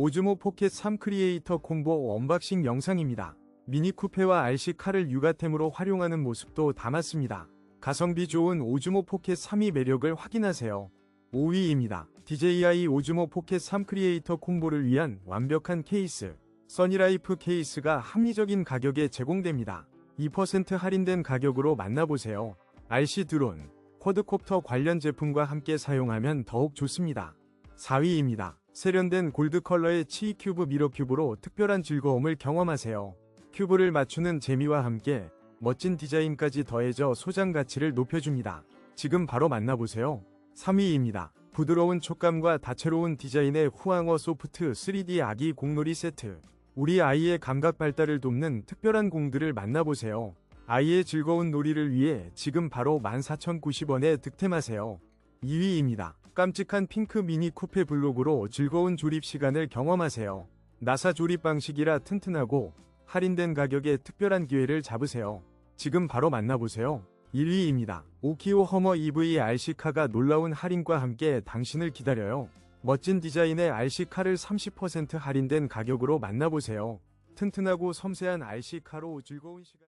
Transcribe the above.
오즈모 포켓 3 크리에이터 콤보 언박싱 영상입니다. 미니 쿠페와 RC 카를 육아템으로 활용하는 모습도 담았습니다. 가성비 좋은 오즈모 포켓 3의 매력을 확인하세요. 5위입니다. DJI 오즈모 포켓 3 크리에이터 콤보를 위한 완벽한 케이스. 써니라이프 케이스가 합리적인 가격에 제공됩니다. 2% 할인된 가격으로 만나보세요. RC 드론, 쿼드콥터 관련 제품과 함께 사용하면 더욱 좋습니다. 4위입니다. 세련된 골드 컬러의 치이 큐브 미러 큐브로 특별한 즐거움을 경험하세요. 큐브를 맞추는 재미와 함께 멋진 디자인까지 더해져 소장 가치를 높여줍니다. 지금 바로 만나보세요. 3위입니다. 부드러운 촉감과 다채로운 디자인의 후앙어 소프트 3D 아기 공놀이 세트. 우리 아이의 감각 발달을 돕는 특별한 공들을 만나보세요. 아이의 즐거운 놀이를 위해 지금 바로 14,090원에 득템하세요. 2위입니다. 깜찍한 핑크 미니 쿠페 블록으로 즐거운 조립 시간을 경험하세요. 나사 조립 방식이라 튼튼하고 할인된 가격에 특별한 기회를 잡으세요. 지금 바로 만나보세요. 1위입니다. 오키오 허머 EV RC카가 놀라운 할인과 함께 당신을 기다려요. 멋진 디자인의 RC카를 30% 할인된 가격으로 만나보세요. 튼튼하고 섬세한 RC카로 즐거운 시간